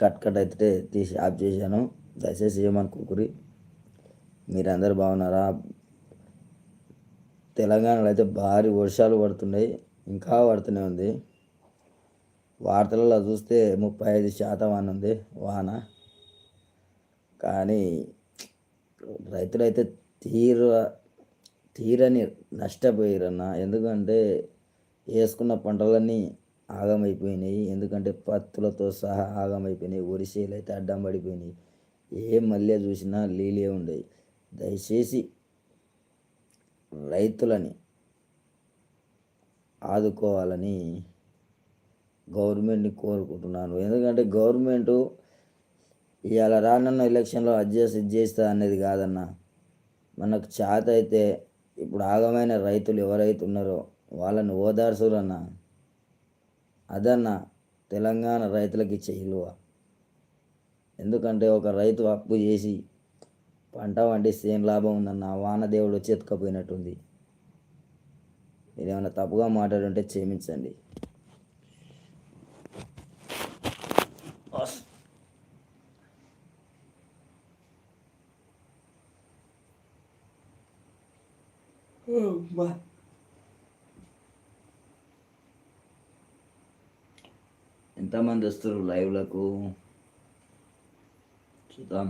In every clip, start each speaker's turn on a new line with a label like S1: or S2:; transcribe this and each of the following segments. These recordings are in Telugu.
S1: కట్ కట్ అయితే తీసి ఆఫ్ చేశాను. దయచేసి ఏమనుకోకురి మీరందరూ బాగున్నారా? తెలంగాణలో అయితే భారీ వర్షాలు పడుతున్నాయి ఇంకా పడుతూనే ఉంది. వార్తలలో చూస్తే ముప్పై ఐదు శాతం అని ఉంది వాన. కానీ రైతులైతే తీర తీరని నష్టపోయారన్న. ఎందుకంటే వేసుకున్న పంటలన్నీ ఆగమైపోయినాయి. ఎందుకంటే పత్తులతో సహా ఆగమైపోయినాయి. ఒరిసేలు అయితే అడ్డం పడిపోయినాయి. ఏ మళ్ళీ చూసినా లీలే ఉండేవి దయచేసి రైతులని ఆదుకోవాలని గవర్నమెంట్ని కోరుకుంటున్నాను. ఎందుకంటే గవర్నమెంట్ ఇవాళ రానున్న ఎలక్షన్లో అడ్జస్ట్ ఇది చేస్తా అనేది కాదన్న. మనకు చేత అయితే ఇప్పుడు ఆగమైన రైతులు ఎవరైతే ఉన్నారో వాళ్ళని ఓదార్చురన్నా. అదన్న తెలంగాణ రైతులకి ఇచ్చే విలువ ఎందుకంటే ఒక రైతు అప్పు చేసి పంట పండిస్తే ఏం లాభం ఉందన్న వానదేవుడు వచ్చి ఎత్తుకపోయినట్టుంది మీరేమైనా తప్పుగా మాట్లాడుంటే క్షమించండి. ఎంతమంది వస్తారు లైవ్లకు? చూద్దాం.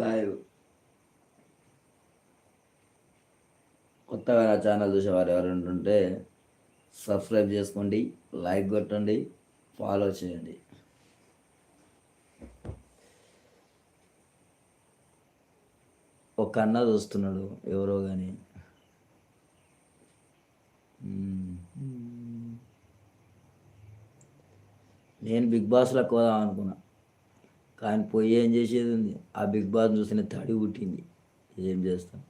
S1: లైవ్. కొత్తగా నా ఛానల్ చూసేవారు ఎవరైనా ఉంటే సబ్స్క్రైబ్ చేసుకోండి లైక్ కొట్టండి ఫాలో చేయండి. ఒక అన్న చూస్తున్నాడు ఎవరో కానీ నేను బిగ్ బాస్లోకి పోదాం అనుకున్నా. కానీ పోయి ఏం చేసేది ఉంది? ఆ బిగ్ బాస్ చూసిన తడి పుట్టింది. ఏం చేస్తాం?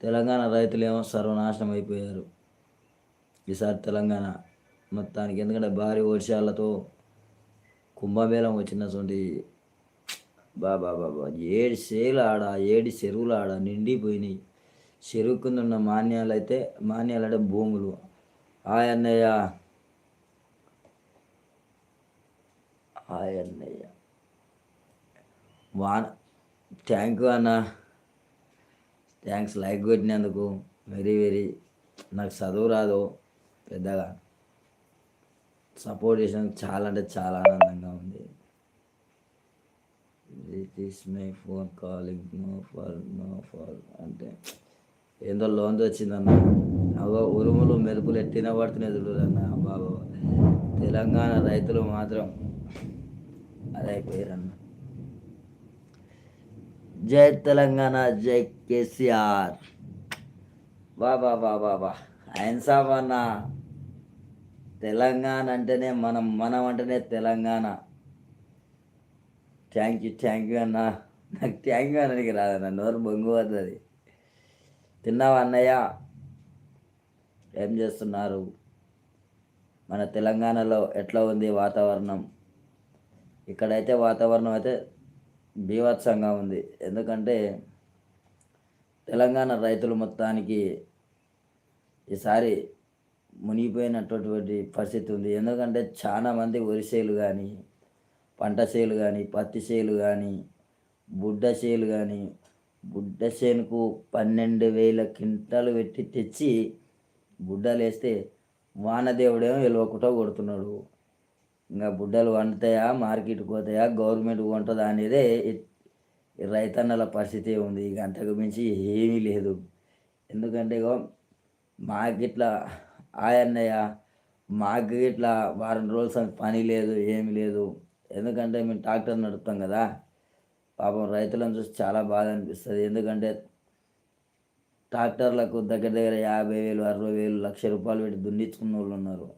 S1: తెలంగాణ రైతులేమో సర్వనాశనం అయిపోయారు. ఈసారి తెలంగాణ మొత్తానికి ఎందుకంటే భారీ వర్షాలతో కుంభమేళం వచ్చినటువంటి బాబా బాబా ఏడు సేలు ఆడ ఏడు చెరువులు ఆడ నిండిపోయినాయి. చెరువు కింద ఉన్న మాన్యాలు అయితే మాన్యాలు అంటే భూములు. ఆయన్నయ్య. ఆయన్న. వాన థ్యాంక్ యూ అన్న. థ్యాంక్స్ లైక్ కొట్టినందుకు వెరీ వెరీ నాకు చదువు రాదు పెద్దగా. సపోర్ట్ చేసినందుకు చాలా అంటే చాలా ఆనందంగా ఉంది. It my phone calling no for no for అంటే ఏందో లోన్ వచ్చిందన్న. అవో ఉరుములు మెరుపులు ఎట్టిన పడుతున్నాయి చూడన్న బాబు. తెలంగాణ రైతులు మాత్రం అదైపోయారన్న జై తెలంగాణ జై కేసీఆర్. బా బా బా బా బా ఆయన సాబ్ అన్న తెలంగాణ అంటేనే మనం మనం అంటేనే Telangana. Thank you thank you అన్న. నాకు థ్యాంక్ యూ అనడానికి రాదన్న నోరు బొంగు వద్దది తిన్నావా అన్నయ్య? ఏం చేస్తున్నారు? మన తెలంగాణలో ఎట్లా ఉంది వాతావరణం? ఇక్కడైతే వాతావరణం అయితే బీభత్సంగా ఉంది. ఎందుకంటే తెలంగాణ రైతులు మొత్తానికి ఈసారి మునిగిపోయినటువంటి పరిస్థితి ఉంది. ఎందుకంటే చాలామంది వరి చేలు కానీ పంట చేలు కానీ పత్తి చేలు కానీ బుడ్డ చేలు కానీ బుడ్డ చేనుకు పన్నెండు వేల క్వింటాలు పెట్టి తెచ్చి బుడ్డలు వేస్తే వానదేవుడేమో వెళ్ళొకటో కొడుతున్నాడు. ఇంకా బుడ్డలు వండుతాయా మార్కెట్కి పోతాయా గవర్నమెంట్ కొంటుందా అనేదే రైతన్నల పరిస్థితి ఉంది. ఇక అంతకు మించి ఏమీ లేదు. ఎందుకంటే ఇగో మాకిట్లా ఆయన్నయ్య మాకు వారం రోజుల పని లేదు ఏమి లేదు. ఎందుకంటే మేము ట్రాక్టర్ నడుపుతాం కదా. పాపం రైతులను చూసి చాలా బాధ అనిపిస్తుంది. ఎందుకంటే ట్రాక్టర్లకు దగ్గర దగ్గర యాభై వేలు అరవై వేలు లక్ష రూపాయలు పెట్టి దున్నించుకున్న వాళ్ళు ఉన్నారు.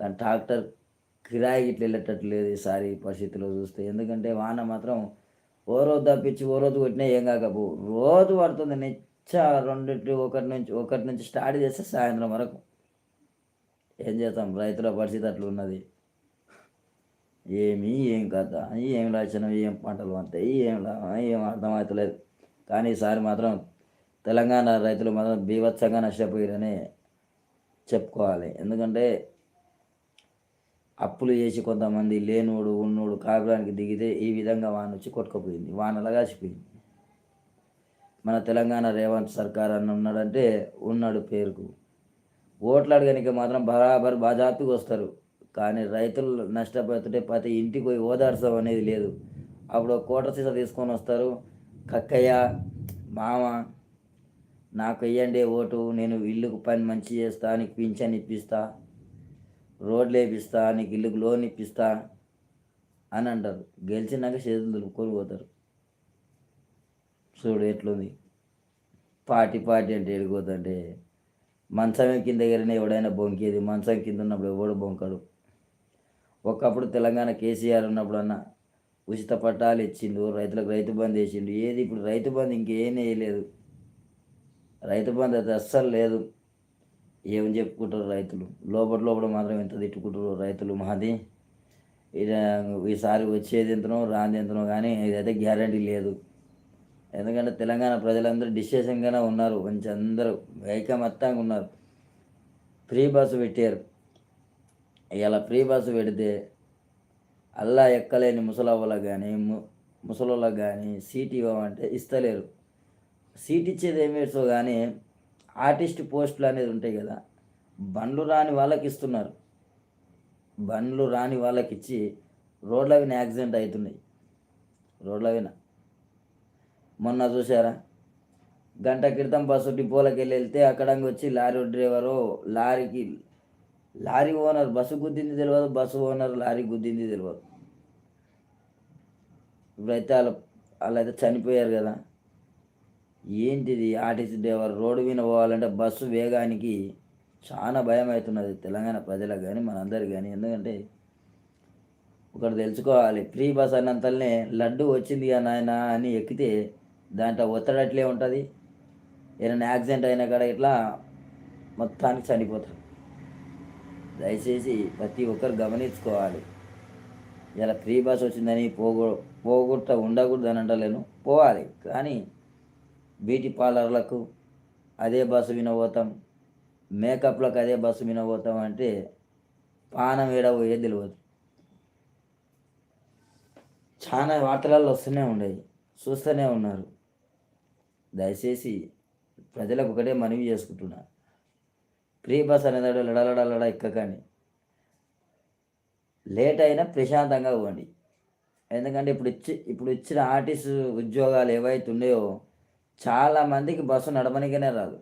S1: కానీ ట్రాక్టర్ కిరాయి ఇట్లా వెళ్ళేటట్టు లేదు ఈసారి పరిస్థితిలో చూస్తే. ఎందుకంటే వాన మాత్రం ఓ రోజు తప్పించి ఓ రోజు కొట్టినా ఏం కాకపో రోజు పడుతుంది. నిచ్చ రెండింటి ఒకటి నుంచి ఒకటి నుంచి స్టార్ట్ చేస్తే సాయంత్రం వరకు. ఏం చేస్తాం? రైతుల పరిస్థితి అట్లా ఉన్నది. ఏమి ఏం కథ ఏం రాసిన ఏం పంటలు అంతాయి ఏం ఏం అర్థమవుతలేదు. కానీ ఈసారి మాత్రం తెలంగాణ రైతులు మాత్రం బీభత్సంగా నష్టపోయారని చెప్పుకోవాలి. ఎందుకంటే అప్పులు చేసి కొంతమంది లేనోడు ఉన్నోడు కాపురానికి దిగితే ఈ విధంగా వాన వచ్చి కొట్టుకుపోయింది. వానలా కాసిపోయింది మన తెలంగాణ రేవంత్ సర్కార్ అని ఉన్నాడంటే ఉన్నాడు పేరుకు. ఓట్లు అడగనికి మాత్రం బరాబర్ బాజాప్తికి వస్తారు. కానీ రైతులు నష్టపోతుంటే ప్రతి ఇంటికి పోయి ఓదార్చడం అనేది లేదు. అప్పుడు కోట సీసా తీసుకొని వస్తారు. కక్కయ్య మామ నాకు వెయ్యండి ఓటు. నేను ఇల్లుకు పని మంచి చేస్తా నీకు పింఛన్ ఇప్పిస్తా. రోడ్లు వేపిస్తా నీకు ఇల్లుకు లోన్ ఇప్పిస్తా అని అంటారు. గెలిచినాక చేతులు దులుపుకొని పోతారు. చూడు ఎట్లుంది. పార్టీ పార్టీ అంటే ఎడిపోతుంటే మంచం కింద దగ్గరనే ఎవడైనా బొంకేది. మంచం కింద ఉన్నప్పుడు ఎవడు బొంకడు. ఒకప్పుడు తెలంగాణ కేసీఆర్ ఉన్నప్పుడు అన్న ఉచిత పట్టాలు ఇచ్చిండు రైతులకు రైతు బంద్ వేసిండు. ఏది ఇప్పుడు రైతు బంద్ ఇంకేం వేయలేదు. రైతు బంద్ అయితే అస్సలు లేదు. ఏం చెప్పుకుంటారు రైతులు? లోపల లోపల మాత్రం ఎంత తిట్టుకుంటారు రైతులు? మాది ఈసారి వచ్చేది ఎంతనో రాంది ఎంతనో కానీ ఇదైతే గ్యారంటీ లేదు. ఎందుకంటే తెలంగాణ ప్రజలందరూ డిసిషన్గానే ఉన్నారు. మంచి అందరూ ఐకమత్తంగా ఉన్నారు. ఫ్రీ బస్సు పెట్టారు. ఇలా ఫ్రీ బస్సు పెడితే అల్లా ఎక్కలేని ముసలవ్వలకు కానీ ముసలోళ్ళకి కానీ సీట్ ఇవ్వమంటే ఇస్తలేరు. సీట్ ఇచ్చేది ఏమేసో కానీ ఆర్టిస్ట్ పోస్టులు అనేది ఉంటాయి కదా బండ్లు రాని వాళ్ళకి ఇస్తున్నారు. బండ్లు రాని వాళ్ళకి ఇచ్చి రోడ్ల విన యాక్సిడెంట్ అవుతున్నాయి. రోడ్ల విన మొన్న చూసారా గంట క్రితం బస్సు డిపోలోకి వెళ్ళి వెళ్తే అక్కడ వచ్చి లారీ డ్రైవరు లారీకి లారీ ఓనర్ బస్సు గుద్దింది తెలియదు బస్సు ఓనర్ లారీ గుద్దింది తెలియదు ఇప్పుడైతే వాళ్ళ వాళ్ళైతే చనిపోయారు కదా. ఏంటిది? ఆర్టీసీ డ్రైవర్ రోడ్డు మీద పోవాలంటే బస్సు వేగానికి చాలా భయం అవుతున్నది తెలంగాణ ప్రజలకు కానీ మనందరికి కానీ ఎందుకంటే ఒకటి తెలుసుకోవాలి ఫ్రీ బస్ అన్నంతలనే లడ్డు వచ్చింది కదా నాయన అని ఎక్కితే దాంట్లో ఒత్తడట్లే ఉంటుంది. ఏదైనా యాక్సిడెంట్ అయినా కూడా ఇట్లా మొత్తానికి చనిపోతారు. దయచేసి ప్రతి ఒక్కరు గమనించుకోవాలి. ఇలా ఫ్రీ బస్ వచ్చిందని పోగొ పోగొట్ట ఉండకూడదు అని అంటలేను. పోవాలి. కానీ బ్యూటీ పార్లర్లకు అదే బస్సు వినబోతాం మేకప్లకు అదే బస్సు వినబోతాం అంటే పానం ఏడ పోయే తెలియదు చాలా వార్తలలో వస్తూనే ఉండేవి చూస్తూనే ఉన్నారు. దయచేసి ప్రజలకు ఒకటే మనవి చేసుకుంటున్నా ఫ్రీ బస్ అనేది లడలడలడ ఎక్కకండి. లేట్ అయినా ప్రశాంతంగా పోండి. ఎందుకంటే ఇప్పుడు ఇచ్చి ఇప్పుడు ఇచ్చిన ఆర్టిస్ట్ ఉద్యోగాలు ఏవైతే ఉన్నాయో చాలామందికి బస్సు నడపనికనే రాదు.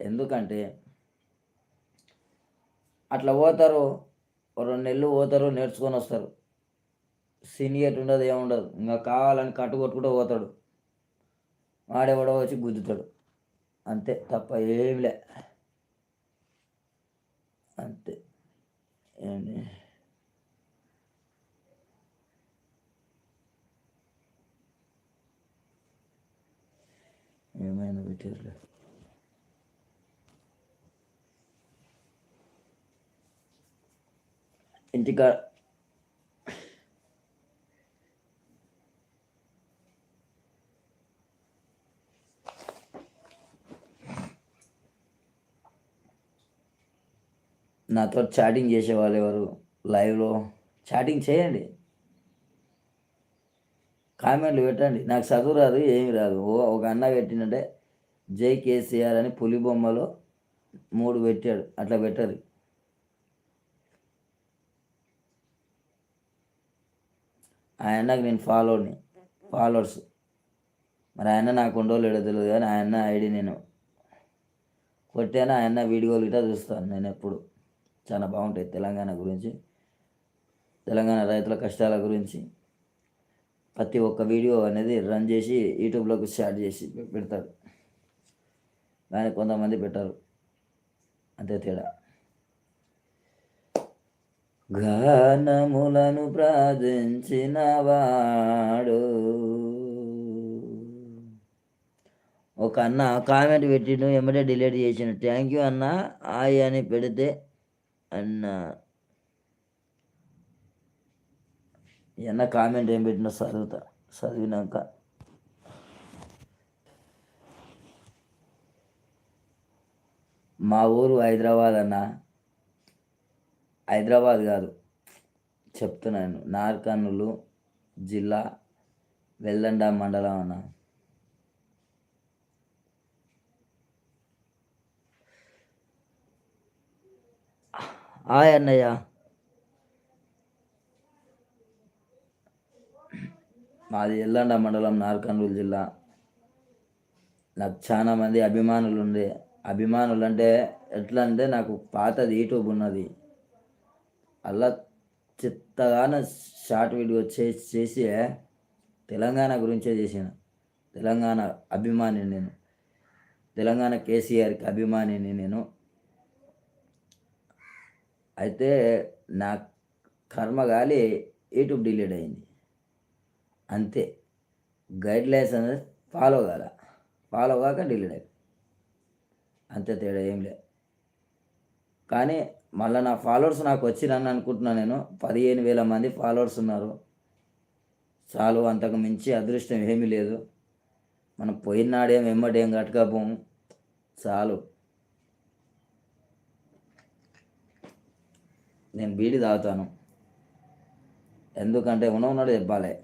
S1: ఎందుకంటే అట్లా పోతారు రెండు నెలలు పోతారు నేర్చుకొని వస్తారు. సీనియర్ ఉండదు ఏముండదు ఇంకా కావాలని కట్టు కొట్టుకుంటూ పోతాడు. వాడెవడో వచ్చి గుద్దుతాడు. అంతే తప్ప ఏమిలే అంతే. ఏంటి ఏమైనా పెట్టారులే ఇంటికా నాతో చాటింగ్ చేసేవాళ్ళు ఎవరు? లైవ్లో? చాటింగ్ చేయండి. కామెంట్లు పెట్టండి. నాకు చదువు రాదు ఏమి రాదు. ఓ ఒక అన్న పెట్టినంటే జై కేసీఆర్ అని పులి బొమ్మలో మూడు పెట్టాడు. అట్లా పెట్టరు ఆయనకు నేను ఫాలోని ఫాలోవర్స్. మరి ఆయన నాకు ఉండో లేడో తెలియదు కానీ ఆయన ఐడి నేను కొట్టాను. ఆయన వీడియోలు ఇట్లా చూస్తాను నేను ఎప్పుడు. చాలా బాగుంటాయి తెలంగాణ గురించి తెలంగాణ రైతుల కష్టాల గురించి. ప్రతి ఒక్క వీడియో అనేది రన్ చేసి యూట్యూబ్లోకి షేర్ చేసి పెడతారు. దాన్ని కొంతమంది పెట్టారు. అంతే తేడా. గానములను ప్రార్థించిన వాడు ఒక అన్న కామెంట్ పెట్టిండు ఎమ్మటే డిలీట్ చేసిన థ్యాంక్ యూ అన్న హాయ్ అని పెడితే అన్న ఎన్న కామెంట్ ఏం పెట్టినా చదువుతా. చదివినాక. మా ఊరు హైదరాబాద్ అన్న. హైదరాబాద్ కాదు. చెప్తున్నాను నార్కర్నూలు జిల్లా వెల్లండ మండలం అన్న. హాయ్ అన్నయ్య. మాది ఎల్లండ మండలం నార్కర్నూలు జిల్లా. నాకు చాలా మంది అభిమానులు ఉండే అభిమానులు అంటే ఎట్లా అంటే నాకు పాతది యూట్యూబ్ ఉన్నది. అలా చిత్తగాన షార్ట్ వీడియో చేసి చేసి తెలంగాణ గురించే చేసిన. తెలంగాణ అభిమాని నేను. తెలంగాణ కేసీఆర్కి అభిమానిని నేను. అయితే నా కర్మ గాలి యూట్యూబ్ డిలీట్ అయింది. అంతే. గైడ్లైన్స్ అనేది ఫాలో కాల. ఫాలో కాక డిలీట్ అయింది అంతే తేడా ఏం లేదు కానీ మళ్ళీ నా ఫాలోవర్స్ నాకు వచ్చిరని అనుకుంటున్నాను నేను. పదిహేను వేల మంది ఫాలోవర్స్ ఉన్నారు. చాలు అంతకు మించి అదృష్టం ఏమీ లేదు. మనం పోయినాడేం ఎమ్మటేం కట్టుకపోము చాలు. నేను బీడి తాగుతాను. ఎందుకంటే ఉన్నవున్నాడు చెప్పాలి.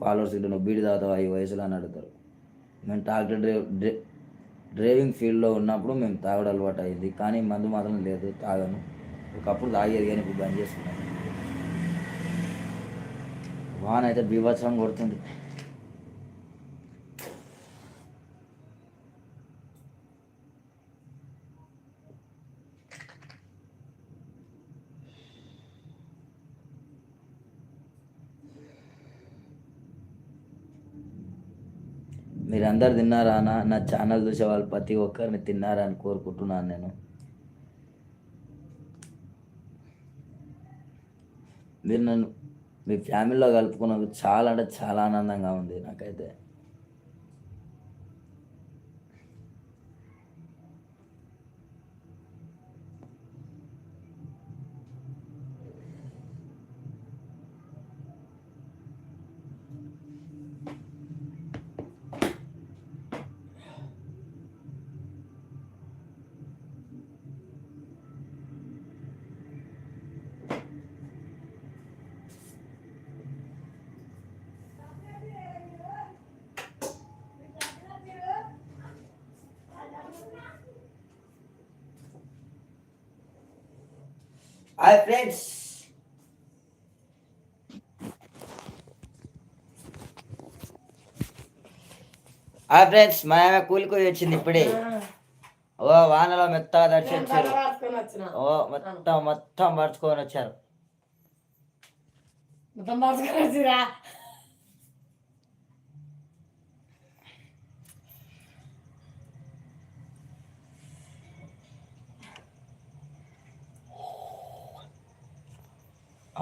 S1: ఫాలోవర్స్ ఇటు నువ్వు బీడి తాగుతావా ఈ వయసులో అని అడుగుతారు. మేము ట్రాక్టర్ డ్రైవ్ డ్రై డ్రైవింగ్ ఫీల్డ్లో ఉన్నప్పుడు మేము తాగడం అలవాటు అయింది. కానీ మందు మాత్రం లేదు తాగను. ఒకప్పుడు తాగేది కానీ ఇప్పుడు బంద్ చేసుకున్నాను. వాన అయితే బీభత్సరం కొడుతుంది. మీరందరు తిన్నారా అన్న? నా ఛానల్ చూసే వాళ్ళు ప్రతి ఒక్కరిని తిన్నారా అని కోరుకుంటున్నాను నేను. మీరు నన్ను మీ ఫ్యామిలీలో కలుపుకున్నందుకు చాలా అంటే చాలా ఆనందంగా ఉంది నాకైతే. హాయ్ ఫ్రెండ్స్ హాయ్ ఫ్రెండ్స్ మా ఆమె కూలిపోయి వచ్చింది ఇప్పుడే. ఓ వానలో మెత్తగా దర్శి వచ్చారు. ఓ మొత్తం మొత్తం పరుచుకొని వచ్చారు.
S2: మొత్తం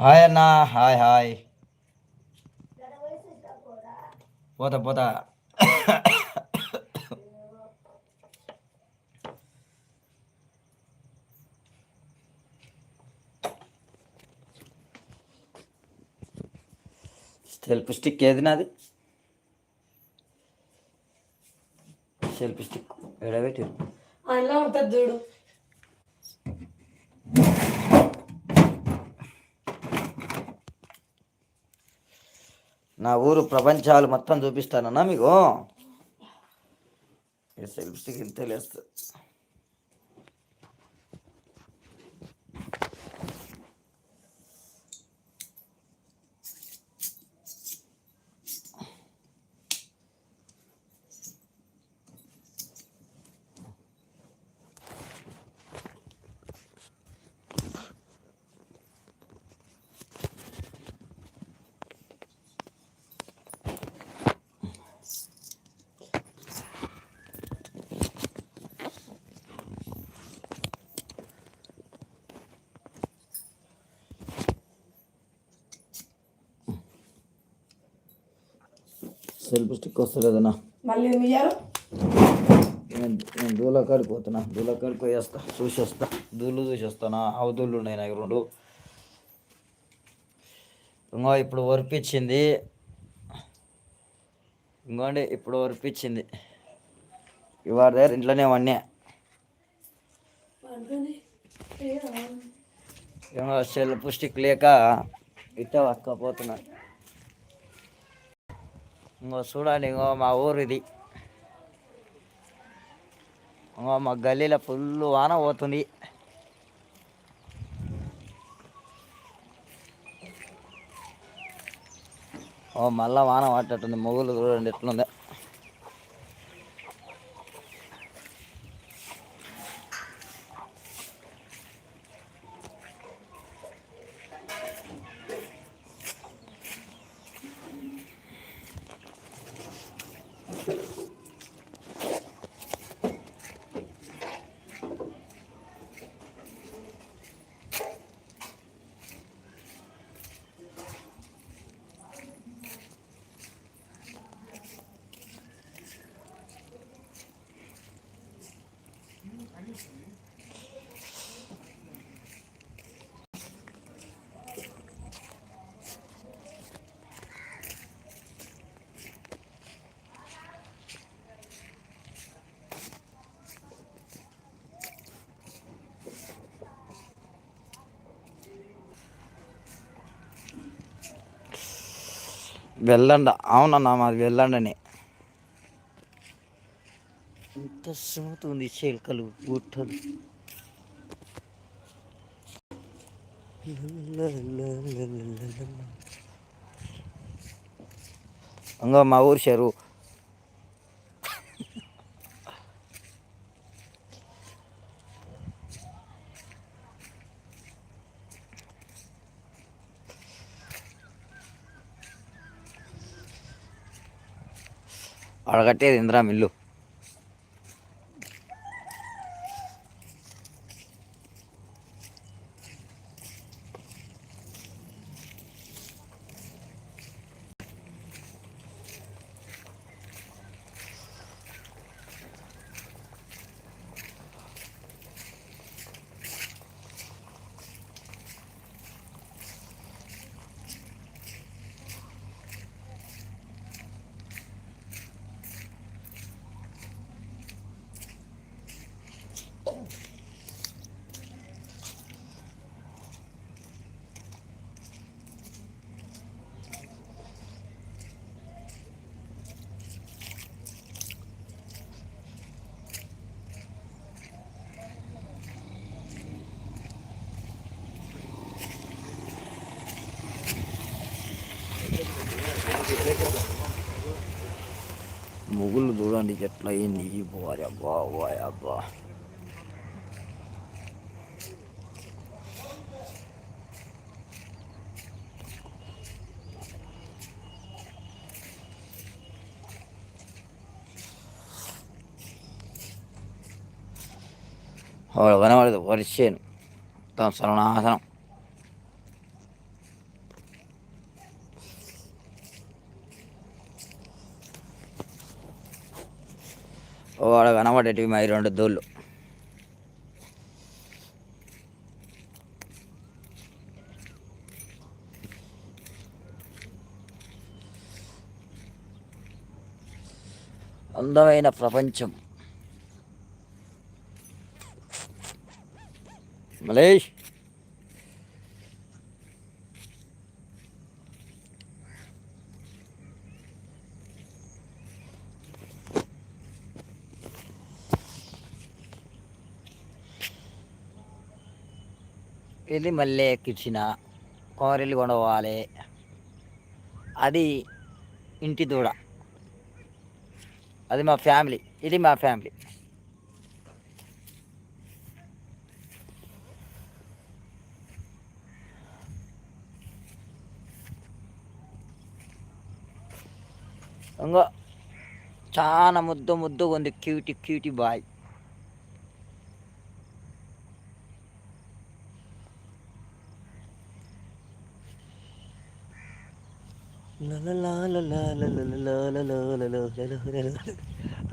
S1: హాయ్ అన్న హాయ్ హాయ్. పోతా పోతా. సెల్ఫ్ స్టిక్ ఏది నాది? Self stick. ఎడబెట్టి
S2: అందులో ఉంటుంది చూడు.
S1: నా ఊరు ప్రపంచాలు మొత్తం చూపిస్తానన్నా మీకు? ఈ సెల్ఫ్ స్టిక్ ఇంతే లేస్తుంది సెల్ఫ్ స్టిక్ వస్తలేదన్నా
S2: మళ్ళీ ఇయ్యారు?
S1: నేను నేను దూల కాడికి పోతున్నా. దూల కాడికి పోయి వస్తా చూసి వస్తా దూళ్ళు చూసి వస్తానా ఆవు దూళ్ళు ఉన్నాయి నాకు రెండు. ఇంకో ఇప్పుడు ఒరిపించింది ఇంకోండి ఇప్పుడు ఒరిపించింది ఇవాళ దగ్గర ఇంట్లోనే వన్నే ఏమో సెల్ఫ్ స్టిక్ లేక ఇట్ట పక్కపోతున్నా ఇంకో చూడండి ఇంకో మా ఊరు ఇది ఇంకో మా గల్లీలో ఫుల్ వాన పోతుంది. ఓ మళ్ళా వాన పట్టేటుంది మొగులు చూడండి ఎట్లుంది. వెళ్ళండ. అవునన్నా మాది వెళ్ళండని. ఎంత స్మూత్ ఉంది చిలకలు గుట్టలు ఇంకో మా ఊరు చెరువు. అడగట్టేది ఇందిరా మిల్లు. ముగ్గులు చూడండి ఎట్లా అయింది పోవాలి అబ్బా పోయ్ అబ్బా వాడు కనబడదు వరిసేను మొత్తం సర్వనాశనం గోడ కనబడేటివి మా రెండు దోళ్ళు. అందమైన ప్రపంచం. మలేష్! ఇది మళ్ళీ ఎక్కించిన కోరెల్లి కొనవాలి. అది ఇంటి దూడ. అది మా ఫ్యామిలీ. ఇది మా ఫ్యామిలీ. ఇంకో చాలా ముద్దు ముద్దుగా ఉంది. Cutie cutie bye.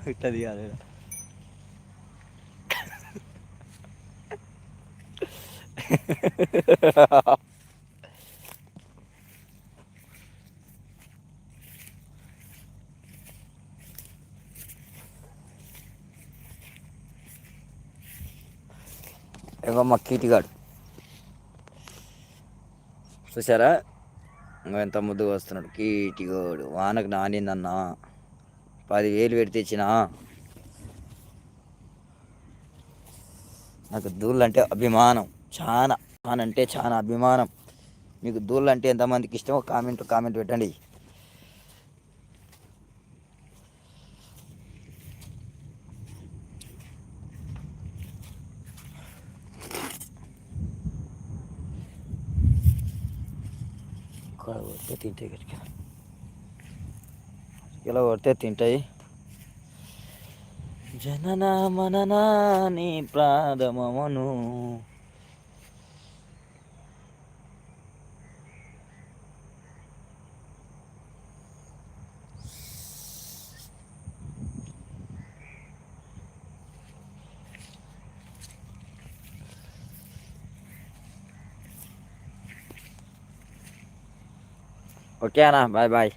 S1: ఇట్టది కాదు ఏమో మా కీటిగాడు చూసారా ఇంకా ఎంత ముద్దుగా వస్తున్నాడు? కీటిగోడు వానకు నానిందన్నా. పదివేలు పెడితే ఇచ్చినా నాకు దూళ్ళు అంటే అభిమానం చాలా అంటే చాలా అభిమానం. మీకు దూళ్ళు అంటే ఎంతమందికి ఇష్టమో కామెంట్ కామెంట్ పెట్టండి. ఇక్కడ కొడితే తింటాయి గట్టిగా ఇలా కొడితే తింటాయి. జనన మననా నీ ప్రాధమమును. ఓకే అన్న బాయ్ బాయ్